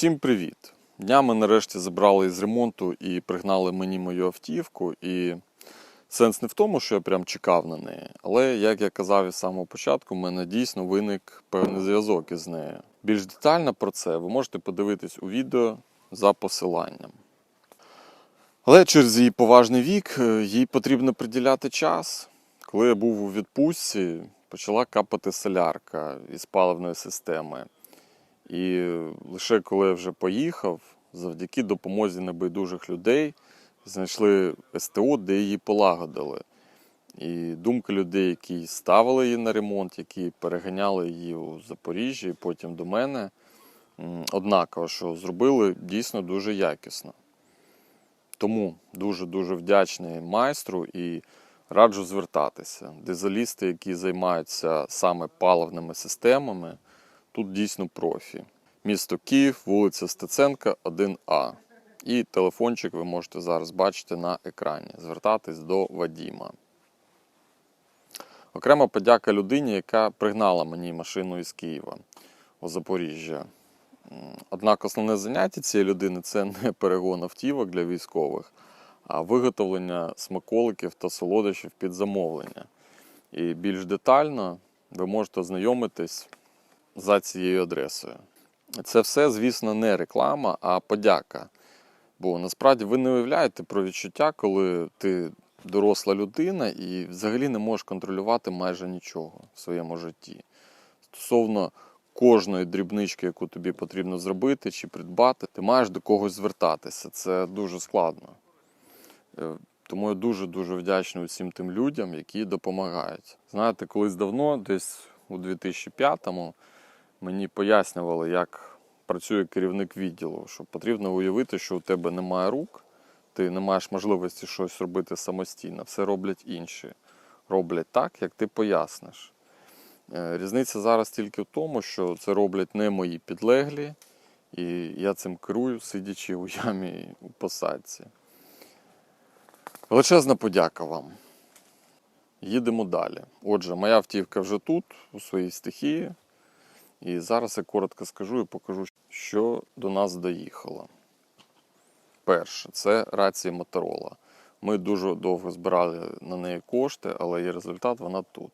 Усім привіт! Днями нарешті забрали із ремонту і пригнали мені мою автівку. І сенс не в тому, що я прям чекав на неї, але як я казав із самого початку, в мене дійсно виник певний зв'язок із нею. Більш детально про це ви можете подивитись у відео за посиланням. Але через її поважний вік е, їй потрібно приділяти час. Коли я був у відпустці, почала капати солярка із паливної системи. І лише коли я вже поїхав, завдяки допомозі небайдужих людей, знайшли СТО, де її полагодили. І думка людей, які ставили її на ремонт, які переганяли її у Запоріжжя і потім до мене, однаково, що зробили дійсно дуже якісно. Тому дуже-дуже вдячний майстру і раджу звертатися. Дизелісти, які займаються саме паливними системами, тут дійсно профі. Місто Київ, вулиця Стеценка, 1А. І телефончик ви можете зараз бачити на екрані. Звертатись до Вадіма. Окрема подяка людині, яка пригнала мені машину із Києва у Запоріжжя. Однак основне заняття цієї людини це не перегон автівок для військових, а виготовлення смаколиків та солодощів під замовлення. І більш детально ви можете ознайомитись за цією адресою. Це все, звісно, не реклама, а подяка. Бо насправді ви не уявляєте про відчуття, коли ти доросла людина і взагалі не можеш контролювати майже нічого в своєму житті. Стосовно кожної дрібнички, яку тобі потрібно зробити чи придбати, ти маєш до когось звертатися. Це дуже складно. Е, Тому я дуже-дуже вдячний усім тим людям, які допомагають. Знаєте, колись давно, десь у 2005-му, мені пояснювали, як працює керівник відділу, що потрібно уявити, що у тебе немає рук, ти не маєш можливості щось робити самостійно. Все роблять інші. Роблять так, як ти поясниш. Е, Різниця зараз тільки в тому, що це роблять не мої підлеглі, і я цим керую, сидячи у ямі у посадці. Величезна подяка вам. Їдемо далі. Отже, моя автівка вже тут, у своїй стихії. І зараз я коротко скажу і покажу, що до нас доїхало. Перше, це рація Моторола. Ми дуже довго збирали на неї кошти, але є результат, вона тут.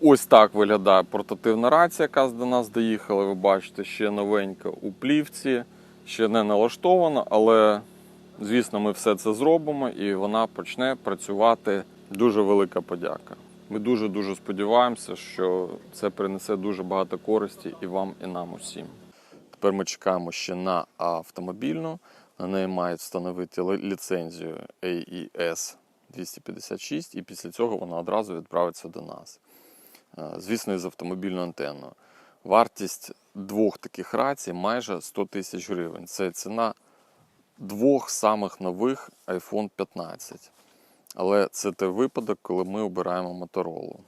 Ось так виглядає портативна рація, яка до нас доїхала. Ви бачите, ще новенька у плівці, ще не налаштована, але звісно, ми все це зробимо і вона почне працювати. Дуже велика подяка. Ми дуже дуже сподіваємося, що це принесе дуже багато користі і вам, і нам усім. Тепер ми чекаємо ще на автомобільну. На неї мають встановити ліцензію AES 256, і після цього вона одразу відправиться до нас. Е, Звісно, із автомобільною антенною. Вартість двох таких рацій майже 100 тисяч гривень. Це ціна двох самих нових iPhone 15. Але це той випадок, коли ми обираємо моторолу.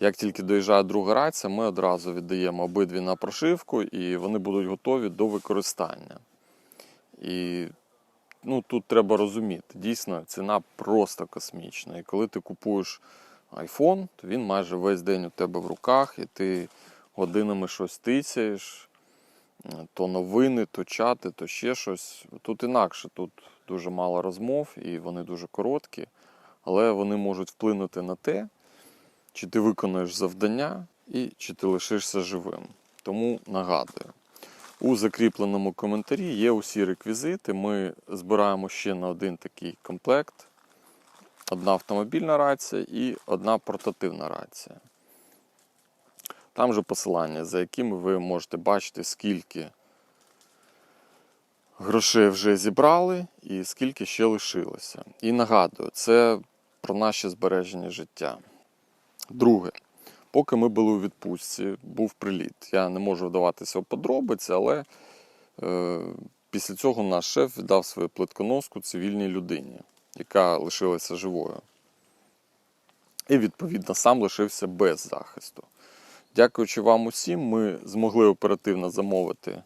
Як тільки доїжджає друга рація, ми одразу віддаємо обидві на прошивку і вони будуть готові до використання. І ну, тут треба розуміти, дійсно, ціна просто космічна. І коли ти купуєш iPhone, то він майже весь день у тебе в руках, і ти годинами щось тицяєш, то новини, то чати, то ще щось. Тут інакше, тут дуже мало розмов і вони дуже короткі, але вони можуть вплинути на те, чи ти виконуєш завдання і чи ти лишишся живим. Тому нагадую. У закріпленому коментарі є усі реквізити. Ми збираємо ще на один такий комплект: одна автомобільна рація і одна портативна рація. Там же посилання, за якими ви можете бачити, скільки грошей вже зібрали і скільки ще лишилося. І нагадую, це про наше збереження життя. Друге, поки ми були у відпустці, був приліт. Я не можу вдаватися в подробиці, але е, після цього наш шеф віддав свою плитконоску цивільній людині, яка лишилася живою. І, відповідно, сам лишився без захисту. Дякуючи вам усім, ми змогли оперативно замовити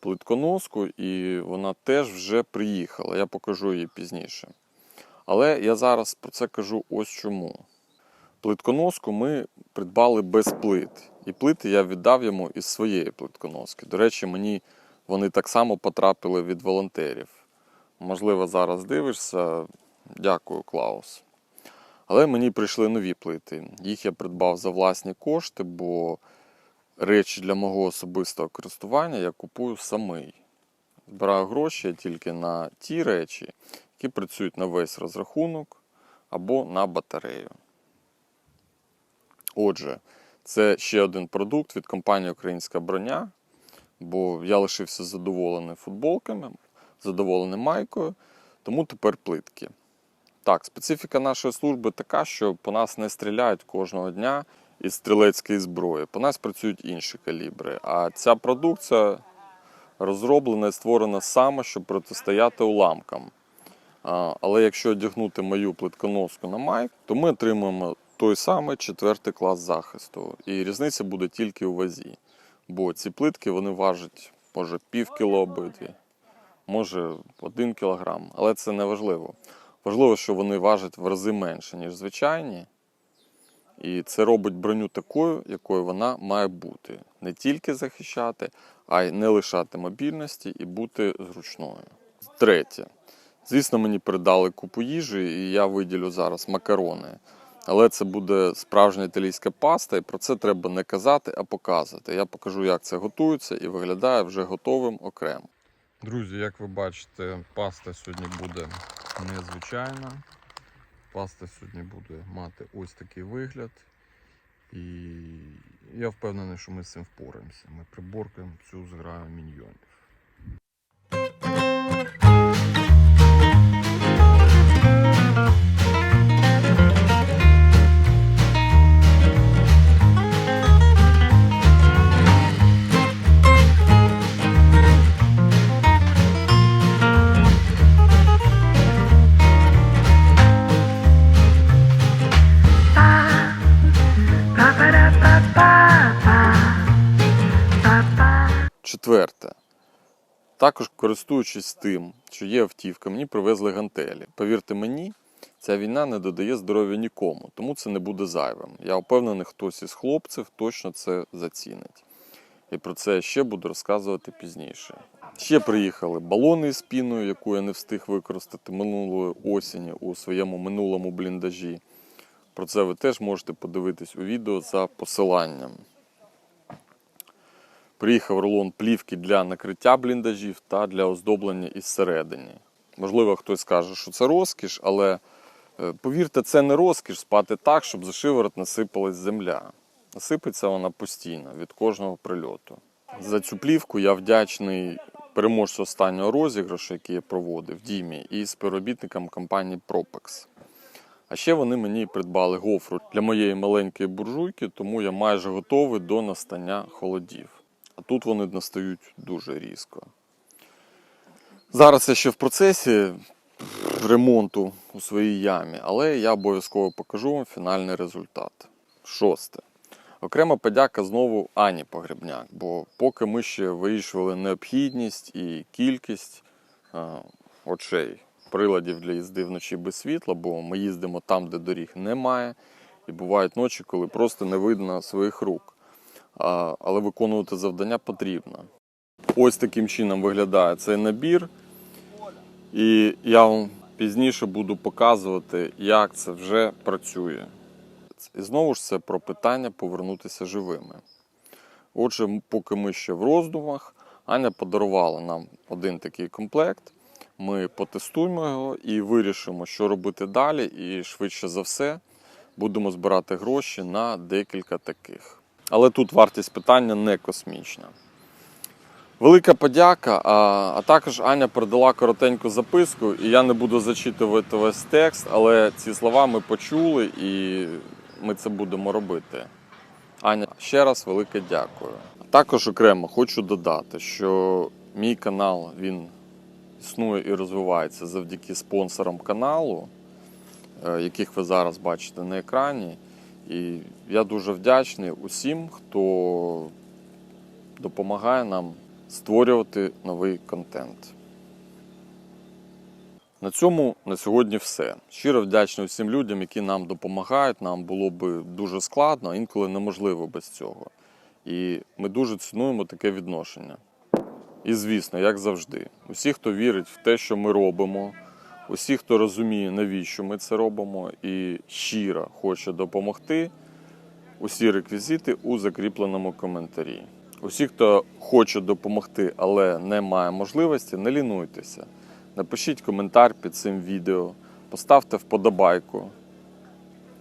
плитконоску, і вона теж вже приїхала. Я покажу її пізніше. Але я зараз про це кажу ось чому. Плитконоску ми придбали без плит. І плити я віддав йому із своєї плитконоски. До речі, мені вони так само потрапили від волонтерів. Можливо, зараз дивишся. Дякую, Клаус. Але мені прийшли нові плити. Їх я придбав за власні кошти, бо речі для мого особистого користування я купую самий. Збираю гроші тільки на ті речі, які працюють на весь розрахунок або на батарею. Отже, це ще один продукт від компанії Українська броня, бо я лишився задоволений футболками, задоволений майкою, тому тепер плитки. Так, специфіка нашої служби така, що по нас не стріляють кожного дня із стрілецької зброї. По нас працюють інші калібри. А ця продукція розроблена і створена саме, щоб протистояти уламкам. Але якщо одягнути мою плитконоску на майк, то ми отримуємо той самий четвертий клас захисту. І різниця буде тільки у вазі. Бо ці плитки вони важать може пів кіло обидві, може один кілограм. Але це не важливо. Важливо, що вони важать в рази менше, ніж звичайні. І це робить броню такою, якою вона має бути. Не тільки захищати, а й не лишати мобільності і бути зручною. Третє. Звісно, мені передали купу їжі, і я виділю зараз макарони. Але це буде справжня італійська паста, і про це треба не казати, а показувати. Я покажу, як це готується, і виглядає вже готовим окремо. Друзі, як ви бачите, паста сьогодні буде незвичайна. Паста сьогодні буде мати ось такий вигляд. І я впевнений, що ми з цим впораємося. Ми приборкаємо цю зграю міньйонів. Четверте. Також користуючись тим, що є автівка, мені привезли гантелі. Повірте мені, ця війна не додає здоров'я нікому, тому це не буде зайвим. Я впевнений, хтось із хлопців точно це зацінить. І про це я ще буду розказувати пізніше. Ще приїхали балони з піною, яку я не встиг використати минулої осені у своєму минулому бліндажі. Про це ви теж можете подивитись у відео за посиланням. Приїхав рулон плівки для накриття бліндажів та для оздоблення із середини. Можливо, хтось скаже, що це розкіш, але е, повірте, це не розкіш спати так, щоб за шиворот насипалась земля. Насипеться вона постійно від кожного прильоту. За цю плівку я вдячний переможцю останнього розіграшу, який я проводив Дімі, і співробітникам компанії Propex. А ще вони мені придбали гофру для моєї маленької буржуйки, тому я майже готовий до настання холодів. А тут вони настають дуже різко. Зараз я ще в процесі ремонту у своїй ямі, але я обов'язково покажу вам фінальний результат. Шосте. Окрема подяка знову Ані Погребняк, бо поки ми ще вирішували необхідність і кількість а, очей, приладів для їзди вночі без світла, бо ми їздимо там, де доріг немає, і бувають ночі, коли просто не видно своїх рук. Але виконувати завдання потрібно. Ось таким чином виглядає цей набір. І я вам пізніше буду показувати, як це вже працює. І знову ж це про питання повернутися живими. Отже, поки ми ще в роздумах, Аня подарувала нам один такий комплект. Ми потестуємо його і вирішимо, що робити далі. І швидше за все будемо збирати гроші на декілька таких. Але тут вартість питання не космічна. Велика подяка. А, також Аня передала коротеньку записку, і я не буду зачитувати весь текст, але ці слова ми почули і ми це будемо робити. Аня, ще раз велике дякую. Також окремо хочу додати, що мій канал він існує і розвивається завдяки спонсорам каналу, е, яких ви зараз бачите на екрані. І я дуже вдячний усім, хто допомагає нам створювати новий контент. На цьому на сьогодні все. Щиро вдячний усім людям, які нам допомагають. Нам було би дуже складно, інколи неможливо без цього. І ми дуже цінуємо таке відношення. І звісно, як завжди, усі, хто вірить в те, що ми робимо, усі, хто розуміє, навіщо ми це робимо, і щиро хоче допомогти, усі реквізити у закріпленому коментарі. Усі, хто хоче допомогти, але не має можливості, не лінуйтеся. Напишіть коментар під цим відео, поставте вподобайку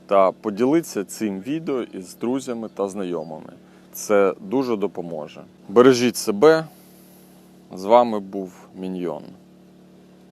та поділіться цим відео із друзями та знайомими. Це дуже допоможе. Бережіть себе. З вами був Міньйон.